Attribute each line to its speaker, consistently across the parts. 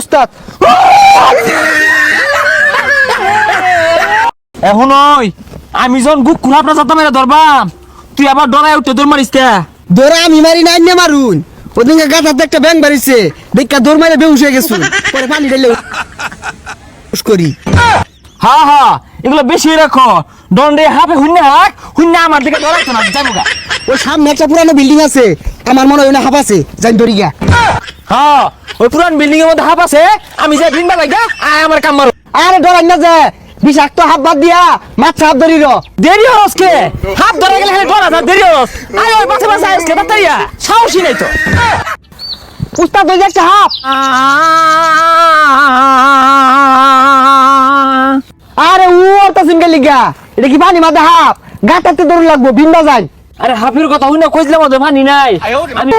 Speaker 1: উস্তাদ
Speaker 2: এখন ওই আমি যখন গুক কুলা আপনার যাতাম এরা ধরবাম তুই আবার ডরায় উঠতে দৌড় মারিস কে?
Speaker 1: দৌড়া আমি মারি না আইনে মারুন। ওদিনকে গাথাতে একটা ব্যাং বাড়িছে দেখা দৌড় মারে বেউস হয়ে গেছুন পরে পানি ঢেলে করি।
Speaker 2: হা হা এগুলো বেশি রাখো। দণ্ডে হাফে হুন্নে হাক হুন্নে আমার দিকে ডরাইতো না যাব গা।
Speaker 1: ওই সামনে একটা পুরানো বিল্ডিং আছে আমার মনে হয় না হাফ আছে যাই দড়ি গা
Speaker 2: হ্যাঁ ওই পুরান বিল্ডিং এর মধ্যে হাফ আছে আমি যে ভিন বাবাই গা আয় আমার কাম মারো।
Speaker 1: আরে ডরাই না যে বিষাক্ত হাত বাদ দিয়া মাছ হাত ধরি র
Speaker 2: দেরি হস কে হাত ধরে গেলে ডরা যা দেরি হস আয় ওই পাশে পাশে আইসকে তাড়াতাড়িয়া সাহসী নাই তো।
Speaker 1: উস্তাদ ওই যে একটা হাফ আরে উ অর্থ সিঙ্গেল লিগা এটা কি পানি মাঝে হাফ গাটাতে দৌড় লাগবো বিন্দা যাই।
Speaker 2: আরে হাফির কথা হুইনা কইছিলাম ওদের পানি নাই। আমি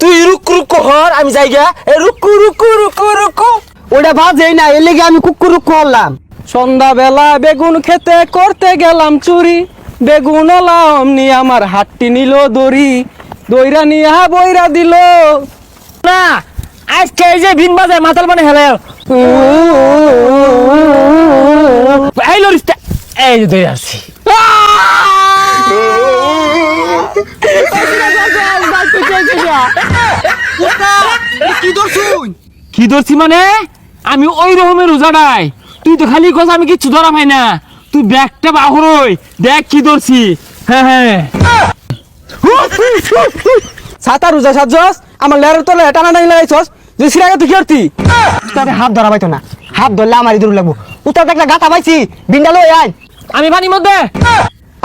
Speaker 2: তুই রুক রুক হর আমি যাই গা রুকু রুকু রুকু রুকু
Speaker 1: ওটা বাজেই না এর লেগে আমি কুকুর করলাম
Speaker 3: সন্ধ্যাবেলা বেগুন খেতে করতে গেলাম চুরি বেগুন অমনি আমার হাটটি নিল দড়ি দইরা নিয়া বইরা দিল
Speaker 2: না আজকে এই যে ভিন বাজায় মাতাল মানে হেলে এই লরিস্তা এই যে ধরে আসছি।
Speaker 1: কি ধরছুন
Speaker 2: কি ধরছি মানে? আমি ওই রকমের রোজাডাই তুই তো খালি কথা আমি কিচ্ছু ধরা পাই না। তুই ব্যাগটা বাহরই দেখ কি ধরছি। হ্যাঁ হ্যাঁ।
Speaker 3: ছাতা রোজা সাজস আমার লেয়ারের তলে টানা টানি লাগাইছস? যে সিরাগে তুই কি করতি?
Speaker 1: হাত ধরা পাইতো না। হাত ধরলে আমারই দূর লাগবো। উস্তাদ একটা গাথা পাইছি। বিন্দা লই আয়।
Speaker 2: আমি পানির মধ্যে?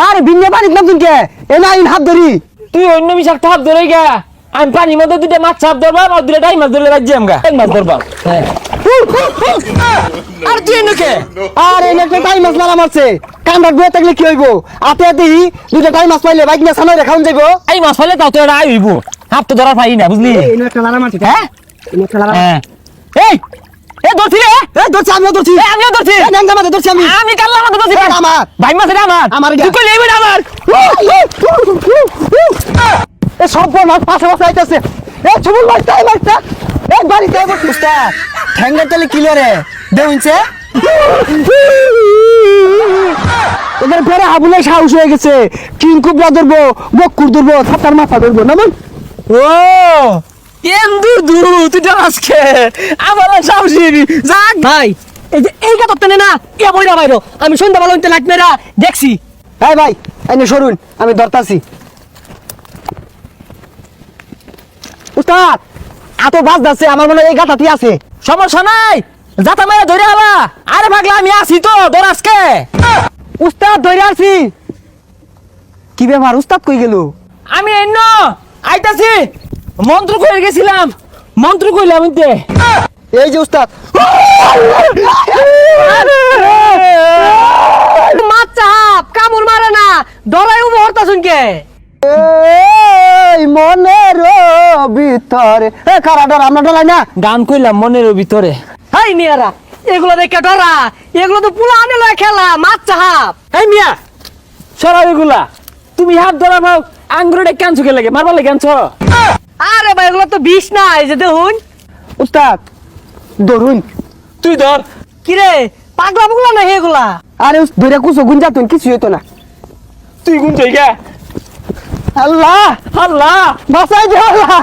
Speaker 1: আরে বিন্দা পানির নাম শুনকে এ না হাত ধরি।
Speaker 2: তুই অন্য মিশাক্ত হাত ধরে গা? আমি পানির মধ্যে দুটো মাছ চাপ ধরবাম আর দুটো টাই মাছ ধরলে রাজ্যে আমগা এক মাছ ধরবাম আর তুই এনেকে
Speaker 1: আর এই একটা টাইম মাছ মারা মারছে। কামড়া দুয়ে থাকলে কি হইব? আতে আতে দুইটা টাইম মাছ পাইলে বাইক না সামনে রেখাউন যাইব।
Speaker 2: এই মাছ ফেলে তাও তো এটা আই হইব। হাত তো ধরা পাই না বুঝলি?
Speaker 1: এই একটা লারা মারছে
Speaker 2: হ্যাঁ?
Speaker 1: এই একটা লারা
Speaker 2: হ্যাঁ। এই! এ ধরছি রে।
Speaker 1: এই ধরছি আমিও ধরছি।
Speaker 2: এ, আমিও ধরছি।
Speaker 1: এই ন্যাংটা মাঝে ধরছি আমি।
Speaker 2: আমি কাল্লা মাথা ধরছি?
Speaker 1: এটা আমার।
Speaker 2: ভাই আমার।
Speaker 1: এ সব বল মাছ পাশে পাশে আইতাছে। এ মাছ তাই মাছটা তালে রে দেউনছে এদের ফেরে হাবুলে সাহস হয়ে গেছে। কিং কুবরা ধরবো বকুর ধরবো মাথা ধরবো না
Speaker 2: ও! এম দূর দূর তুই তো আজকে? যাক।
Speaker 3: ভাই। এই যে এই কথা টেনে না এ বইরা বাইরো। আমি হইতে মেরা দেখছি।
Speaker 1: ভাই এনে সরুন আমি ধরতাছি। উস্তাদ এত বাস যাচ্ছে আমার মনে এই গাথাটি আছে।
Speaker 2: সমস্যা নাই যাতা মেরে ধরে আলা। আরে পাগলা আমি আছি তো ধর আজকে।
Speaker 1: উস্তাদ ধরে আছি। কি ব্যাপার উস্তাদ কই গেল?
Speaker 2: আমি এন্ন আইতাছি। মন্ত্র কই গেছিলাম। মন্ত্র কইলাম ইতে
Speaker 1: এই যে উস্তাদ।
Speaker 3: মাছ চাপ কামড় মারে না। ডরাই উবো হরতা শুনকে
Speaker 1: এই মনের ভিতরে। এ খারা ডর আমরা ডরাই না।
Speaker 2: গান কইলাম মনের ভিতরে।
Speaker 3: হাই মিয়ারা এগুলো দেখে ডরা। এগুলো তো পুলা আনে লয় খেলা মাছ চাপ।
Speaker 2: এই মিয়া সরাব এগুলা। তুমি হাত ধরা পাও আঙ্গুরে কেন চুকে লাগে? মারবার লাগে আনছো
Speaker 3: এগুলো তো বিষ না এই যে দেখুন।
Speaker 1: উস্তাদ ধরুন।
Speaker 2: তুই ধর।
Speaker 3: কিরে পাগলা পাগলা না এগুলা?
Speaker 1: আরে ধরে কুসো গুঞ্জাতুন কিছু হইতো না।
Speaker 2: তুই গুঞ্জাই তুই গা।
Speaker 1: আল্লাহ!
Speaker 2: আল্লাহ!
Speaker 1: বাসাই দে আল্লাহ!